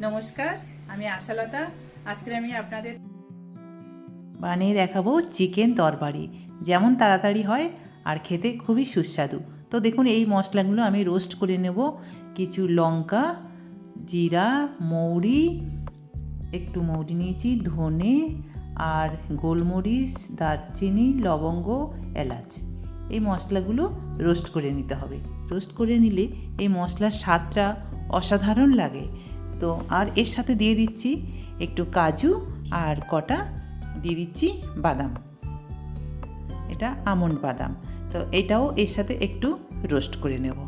নমস্কার, আমি আশালতা। আজকে আমি আপনাদের বানিয়ে দেখাবো চিকেন তরকারি। যেমন তাড়াতাড়ি হয় আর খেতে খুবই সুস্বাদু। তো দেখুন, এই মশলাগুলো আমি রোস্ট করে নেব। কিছু লঙ্কা, জিরা, মৌরি, একটু মৌরি নিয়েছি, ধনে আর গোলমরিচ, দারচিনি, লবঙ্গ, এলাচ। এই মশলাগুলো রোস্ট করে নিতে হবে। রোস্ট করে নিলে এই মশলার স্বাদটা অসাধারণ লাগে। তো আর এর সাথে দিয়ে দিচ্ছি একটু কাজু আর কটা দিয়ে দিচ্ছি বাদাম। এটা আমন্ড বাদাম। তো এটাও এর সাথে একটু রোস্ট করে নেব।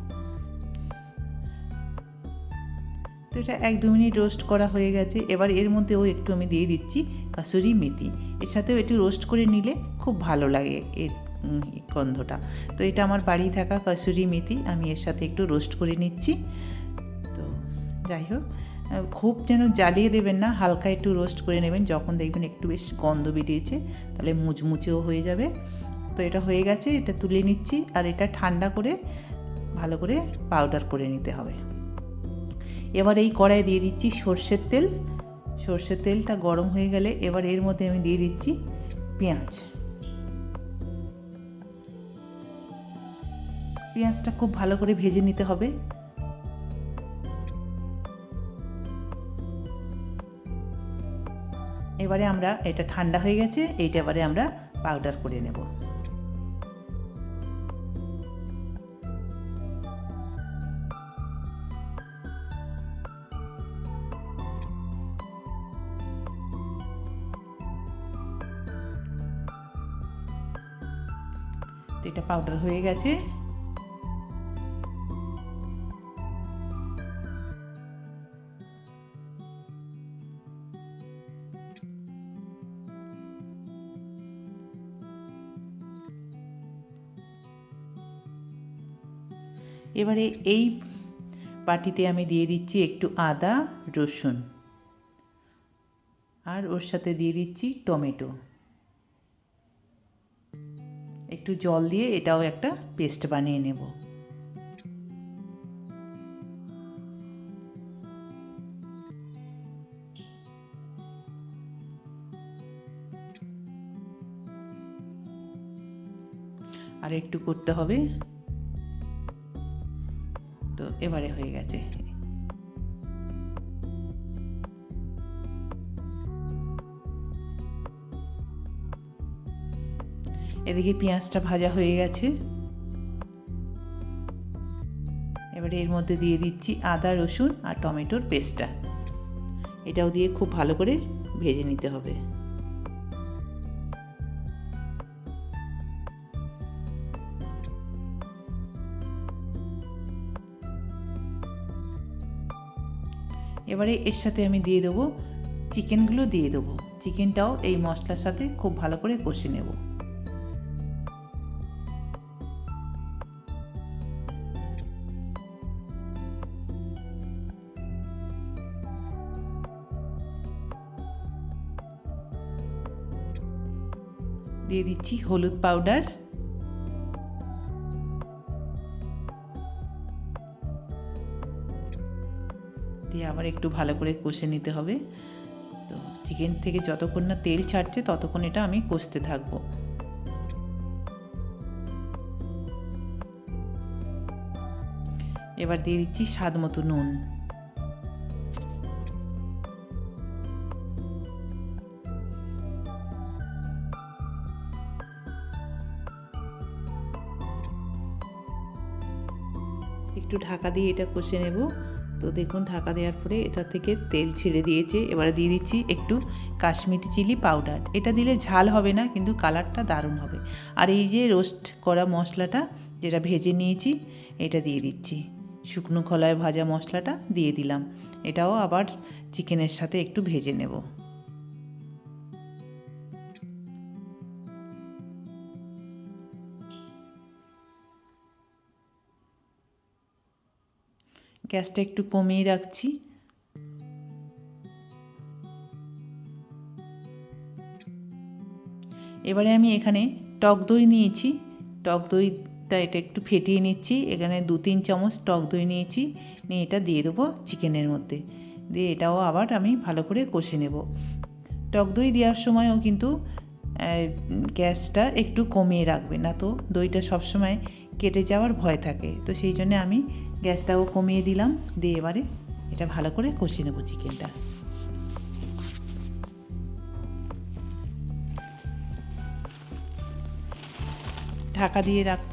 তো এটা এক দু মিনিট রোস্ট করা হয়ে গেছে। এবার এর মধ্যেও একটু আমি দিয়ে দিচ্ছি কাসুরি মেথি। এর সাথেও একটু রোস্ট করে নিলে খুব ভালো লাগে এর গন্ধটা। তো এটা আমার বাড়ি থাকা কাসুরি মেথি, আমি এর সাথে একটু রোস্ট করে নিচ্ছি। তো যাই হোক খুব যেন জ্বালিয়ে দেবেন না, হালকা একটু রোস্ট করে নেবেন। যখন দেখবেন একটু বেশ গন্ধ বেরিয়েছে, তাহলে মুচমুচেও হয়ে যাবে। তো এটা হয়ে গেছে, এটা তুলে নিচ্ছি আর এটা ঠান্ডা করে ভালো করে পাউডার করে নিতে হবে। এবার এই কড়াইয়ে দিয়ে দিচ্ছি সর্ষের তেল। সর্ষের তেলটা গরম হয়ে গেলে এবার এর মধ্যে আমি দিয়ে দিচ্ছি পেঁয়াজ। পেঁয়াজটা খুব ভালো করে ভেজে নিতে হবে। এবারে আমরা, এটা ঠান্ডা হয়ে গেছে, এইটা এবারে আমরা পাউডার করে নেব। এটা পাউডার হয়ে গেছে। এবারে এই বাটিতে আমি দিয়ে দিচ্ছি একটু আদা, রসুন। আর ওর সাথে দিয়ে দিচ্ছি টমেটো। একটু জল দিয়ে এটাও একটা পেস্ট বানিয়ে নেব। আর একটু করতে হবে এবারে হয়ে গেছে। এদিকে পেঁয়াজটা ভাজা হয়ে গেছে। এবারে এর মধ্যে দিয়ে দিচ্ছি আদা, রসুন আর টমেটোর পেস্টটা। এটাও দিয়ে খুব ভালো করে ভেজে নিতে হবে। এবারে এর সাথে আমি দিয়ে দেবো চিকেনগুলো দিয়ে দেবো। চিকেনটাও এই মশলার সাথে খুব ভালো করে কষে নেব। দিয়ে দিচ্ছি হলুদ পাউডার। দিয়ে আবার একটু ভালো করে কষে নিতে হবে। তো চিকেন থেকে যতক্ষণ না তেল ছাড়ছে, ততক্ষণ এটা আমি কষতে থাকব। এবার দিয়ে দিচ্ছি স্বাদ মতো নুন। একটু ঢাকা দিয়ে এটা কষে নেব। তো দেখুন, ঢাকা দেওয়ার পরে এটা থেকে তেল ছেড়ে দিয়েছে। এবারে দিয়ে দিচ্ছি একটু কাশ্মীরি চিলি পাউডার। এটা দিলে ঝাল হবে না, কিন্তু কালারটা দারুণ হবে। আর এই যে রোস্ট করা মশলাটা, যেটা ভেজে নিয়েছি, এটা দিয়ে দিচ্ছি। শুকনো খলায় ভাজা মশলাটা দিয়ে দিলাম। এটাও আবার চিকেনের সাথে একটু ভেজে নেব। গ্যাসটা একটু কমিয়ে রাখছি। এবারে আমি এখানে টক দই নিয়েছি। টক দইটা এটা একটু ফেটিয়ে নিচ্ছি। এখানে দু তিন চামচ টক দই নিয়েছি। নিয়ে এটা দিয়ে দেবো চিকেনের মধ্যে। দিয়ে এটাও আবার আমি ভালো করে কষে নেব। টক দই দেওয়ার সময়ও কিন্তু গ্যাসটা একটু কমিয়ে রাখবে। না তো দইটা সবসময় কেটে যাওয়ার ভয় থাকে। তো সেই জন্য আমি গ্যাসটাও কমিয়ে দিলাম। দিয়ে এবারে এটা ভালো করে কষিয়ে নেব চিকেনটা। ঢাকা দিয়ে রাখব।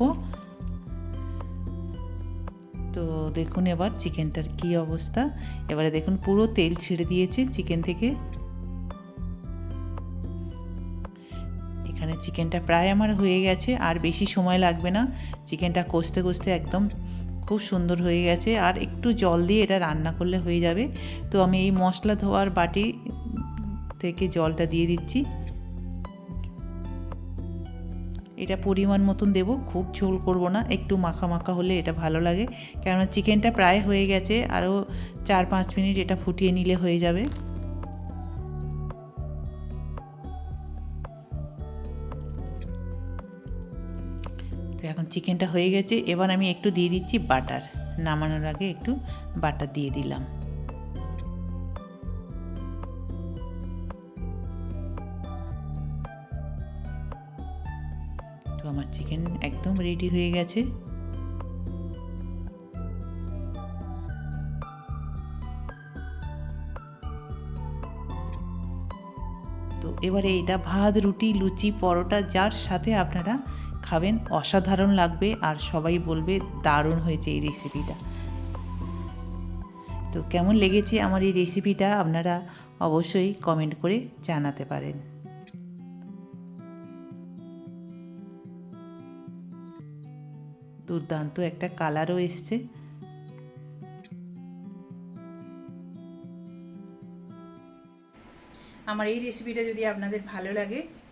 তো দেখুন এবার চিকেনটার কি অবস্থা। এবারে দেখুন পুরো তেল ছেড়ে দিয়েছে চিকেন থেকে। এখানে চিকেনটা প্রায় আমার হয়ে গেছে, আর বেশি সময় লাগবে না। চিকেনটা কষতে কষতে একদম খুব সুন্দর হয়ে গেছে। আর একটু জল দিয়ে এটা রান্না করলে হয়ে যাবে। তো আমি এই মশলা ধোয়ার বাটি থেকে জলটা দিয়ে দিচ্ছি। এটা পরিমাণ মতন দেব, খুব ঝোল করব না। একটু মাখা মাখা হলে এটা ভালো লাগে। কেননা চিকেনটা প্রায় হয়ে গেছে, আরও চার পাঁচ মিনিট এটা ফুটিয়ে নিলে হয়ে যাবে। তো এখন চিকেনটা হয়ে গেছে। এবার আমি একটু দিয়ে দিচ্ছি বাটার। নামানোর আগে একটু বাটার দিয়ে দিলাম। তো আমার চিকেন একদম রেডি হয়ে গেছে। তো এবারে এটা ভাত, রুটি, লুচি, পরোটা, যার সাথে আপনারা খাবেন, অসাধারণ লাগবে আর সবাই বলবে দারুণ হয়েছে এই রেসিপিটা তো কেমন লেগেছে আমার এই রেসিপিটা আপনারা অবশ্যই কমেন্ট করে জানাতে পারেন। দুর্দান্ত একটা কালারও এসছে। আমার এই রেসিপিটা যদি আপনাদের ভালো লাগে